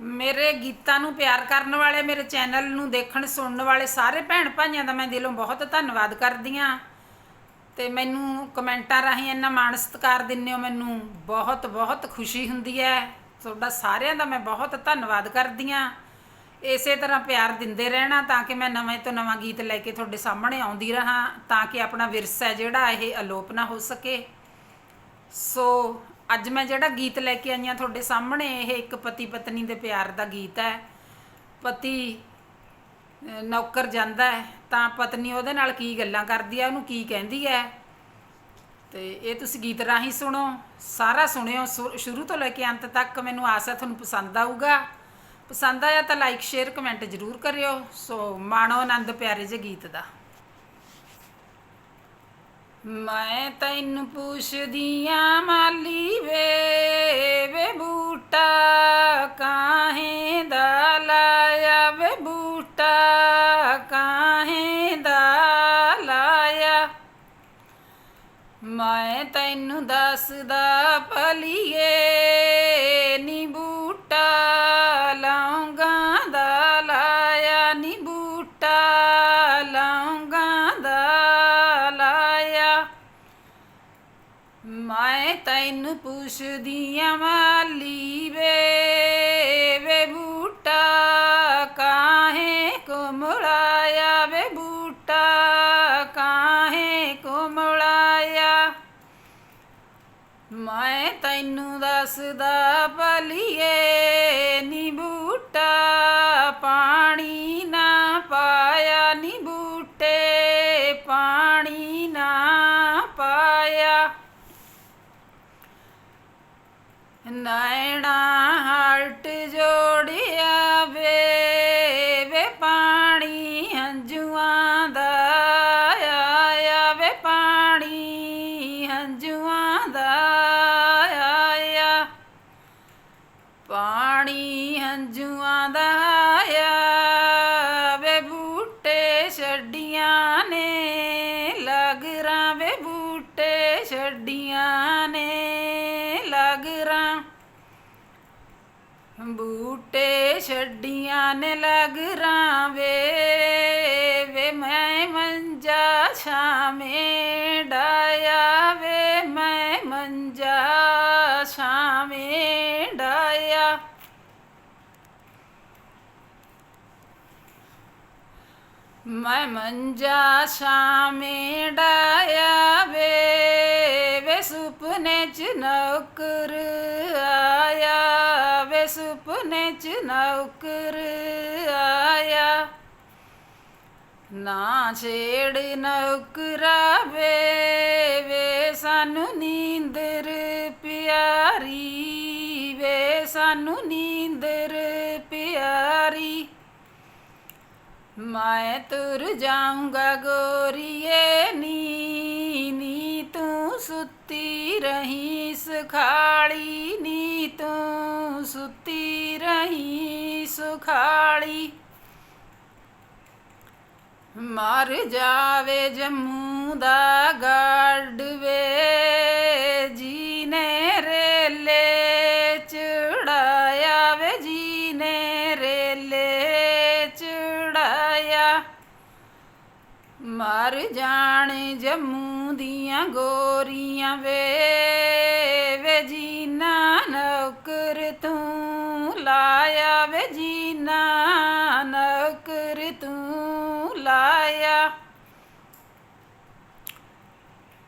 ਮੇਰੇ ਗੀਤਾਂ ਨੂੰ ਪਿਆਰ ਕਰਨ ਵਾਲੇ, ਮੇਰੇ ਚੈਨਲ ਨੂੰ ਦੇਖਣ, ਸੁਣਨ ਵਾਲੇ ਸਾਰੇ ਭੈਣ ਭਾਈਆਂ ਦਾ ਮੈਂ ਦਿਲੋਂ ਬਹੁਤ ਧੰਨਵਾਦ ਕਰਦੀ ਹਾਂ। ਤੇ ਮੈਨੂੰ ਕਮੈਂਟਾਂ ਰਾਹੀਂ ਇੰਨਾ ਮਾਣ ਸਤਿਕਾਰ ਦਿੰਦੇ ਹੋ, ਮੈਨੂੰ ਬਹੁਤ ਬਹੁਤ ਖੁਸ਼ੀ ਹੁੰਦੀ ਹੈ। ਤੁਹਾਡਾ ਸਾਰਿਆਂ ਦਾ ਮੈਂ ਬਹੁਤ ਧੰਨਵਾਦ ਕਰਦੀ ਹਾਂ। ਇਸੇ ਤਰ੍ਹਾਂ ਪਿਆਰ ਦਿੰਦੇ ਰਹਿਣਾ ਤਾਂ ਕਿ ਮੈਂ ਨਵੇਂ ਤੋਂ ਨਵਾਂ ਗੀਤ ਲੈ ਕੇ ਤੁਹਾਡੇ ਸਾਹਮਣੇ ਆਉਂਦੀ ਰਹਾ, ਤਾਂ ਕਿ ਆਪਣਾ ਵਿਰਸਾ ਜਿਹੜਾ ਇਹ ਅਲੋਪ ਨਾ ਹੋ ਸਕੇ। ਸੋ ਅੱਜ ਮੈਂ ਜਿਹੜਾ ਗੀਤ ਲੈ ਕੇ ਆਈ ਹਾਂ ਤੁਹਾਡੇ ਸਾਹਮਣੇ, ਇਹ ਇੱਕ ਪਤੀ ਪਤਨੀ ਦੇ ਪਿਆਰ ਦਾ ਗੀਤ ਹੈ। ਪਤੀ ਨੌਕਰ ਜਾਂਦਾ ਹੈ, ਤਾਂ ਪਤਨੀ ਉਹਦੇ ਨਾਲ ਕੀ ਗੱਲਾਂ ਕਰਦੀ ਹੈ, ਉਹਨੂੰ ਕੀ ਕਹਿੰਦੀ ਹੈ? ਤੇ ਇਹ ਤੁਸੀਂ ਗੀਤ ਰਾਹੀਂ ਸੁਣੋ, ਸਾਰਾ ਸੁਣਿਓ ਸ਼ੁਰੂ ਤੋਂ ਲੈ ਕੇ ਅੰਤ ਤੱਕ ਮੈਨੂੰ ਆਸ ਹੈ ਤੁਹਾਨੂੰ ਪਸੰਦ ਆਊਗਾ। ਪਸੰਦ ਆਇਆ ਤਾਂ ਲਾਈਕ ਸ਼ੇਅਰ ਕਮੈਂਟ ਜ਼ਰੂਰ ਕਰਿਓ। ਸੋ, ਮਾਣੋ ਆਨੰਦ ਪਿਆਰੇ ਜੇ ਗੀਤ ਦਾ। ਮੈਂ ਤੈਨੂੰ ਪੁੱਛਦੀ ਆਂ ਮਾਲੀ ਕਾਹੇ ਦਾ ਲਾਇਆ ਵੇ ਬੂਟਾ? ਕਾਹੇ ਦਾ ਲਾਇਆ? ਮੈਂ ਤੈਨੂੰ ਦੱਸਦਾ ਭਲੀਏ ਨੀ ਤੈਨੂੰ ਪੁੱਛਦੀ ਆਂ ਮਾਲੀ ਵੇ ਵੇ ਬੂਟਾ ਕਾਹੇ ਕੁਮਲਾਇਆ, ਵੇ ਬੂਟਾ ਕਾਹੇ ਕੁਮਲਾਇਆ। ਮੈਂ ਤੈਨੂੰ ਦੱਸਦਾ ਭਲੀਏ ਨੀ ਨੈਣਾ ਹਲਟ ਜੋੜਿਆ ਵੇ ਵੇ ਪਾਣੀ ਹੰਝੂਆਂ ਦਾ ਆਇਆ ਵੇ ਪਾਣੀ ਹੰਝੂਆਂ ਦਾ ਆਇਆ। ਪਾਣੀ ਹੰਝੂਆਂ ਦਾ ਆਇਆ ਵੇ ਬੂਟੇ ਛੱਡੀਆਂ ਨੇ, ਲਗਰਾਂ ਵੇ ਬੂਟੇ ਛੱਡੀਆਂ ਨੇ। ਬੂਟੇ ਛੱਡੀਆਂ ਨੇ ਲਗਰਾਂ ਵੇ ਵੇ ਮੈਂ ਮੰਜਾ ਛਾਵੇਂ ਡਾਇਆ ਵੇ ਮੈਂ ਮੰਜਾ ਛਾਵੇਂ ਡਾਇਆ। ਮੈਂ ਮੰਜਾ ਸ਼ਾਮੇ ਡਾਇਆ ਵੇ ਵੇ ਸੁਪਨੇ ਚ ਨੌਕਰ ਆ ਸੁਪਨੇ ਚ ਨੌਕਰ ਆਇਆ। ਨਾ ਛੇੜ ਨੌਕਰਾ ਵੇ ਵੇ ਸਾਨੂੰ ਨੀਂਦਰ ਪਿਆਰੀ ਵੇ, ਸਾਨੂੰ ਨੀਂਦਰ ਪਿਆਰੀ। ਮੈਂ ਤੁਰ ਜਾਊਂਗਾ ਗੋਰੀਏ ਨੀ ਨੀ ਤੂੰ ਸੁੱਤੀ ਰਹੀ, ਸੁਖਾਲੀ ਨੀ ਤੂੰ ਸੁੱਤੀ ਸੁਖਾਲੀ। ਮਰ ਜਾਵੇ ਜੰਮੂ ਦਾ ਗਾਰਡ ਵੇ, ਜੀਨੇ ਰੇਲੇ ਚੜਾਇਆ ਵੇ, ਜੀਨੇ ਰੇਲੇ ਚੜਾਇਆ। ਮਰ ਜਾਣ ਜੰਮੂ ਦੀਆਂ ਗੋਰੀਆਂ ਵੇ ਵੇ ਜੀਨਾ ਲਾਇਆ ਵੇ ਜੀਨਾ ਨੌਕਰ ਤੂੰ ਲਾਇਆ।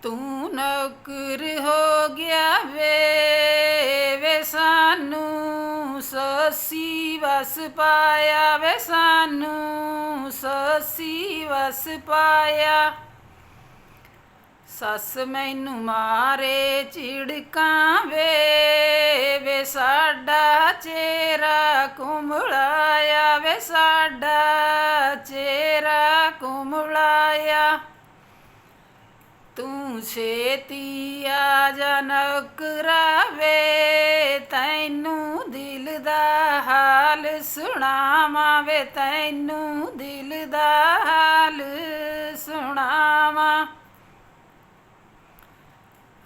ਤੂੰ ਨੌਕਰ ਹੋ ਗਿਆ ਵੇ ਵੇ ਸਾਨੂੰ ਸੋਸੀ ਵਸ ਪਾਇਆ, ਵੇ ਸਾਨੂੰ ਸੋਸੀ ਵਸ ਪਾਇਆ। ਸੱਸ ਮੈਨੂੰ ਮਾਰੇ ਚਿੜਕਾਂ ਵੇ ਵੇ ਸਾਡਾ ਚਿਹਰਾ ਕੁਮਲਾਇਆ ਵੇ ਸਾਡਾ ਚਿਹਰਾ ਕੁਮਲਾਇਆ ਤੂੰ ਛੇਤੀ ਆ ਜਾ ਨੌਕਰਾ ਵੇ, ਤੈਨੂੰ ਦਿਲ ਦਾ ਹਾਲ ਸੁਣਾਵਾਂ ਵੇ, ਤੈਨੂੰ ਦਿਲ ਦਾ ਹਾਲ ਸੁਣਾਵਾਂ।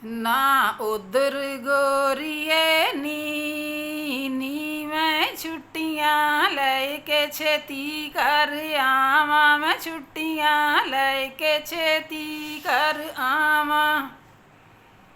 ਨਾ ਉਧਰ ਗੋਰੀਏ, ਨੀ ਨੀ ਮੈਂ ਛੁੱਟੀਆਂ ਲੈ ਕੇ ਛੇਤੀ ਕਰ ਆਵਾਂ। ਮੈਂ ਛੁੱਟੀਆਂ ਲੈ ਕੇ ਛੇਤੀ ਕਰ ਆਵਾਂ।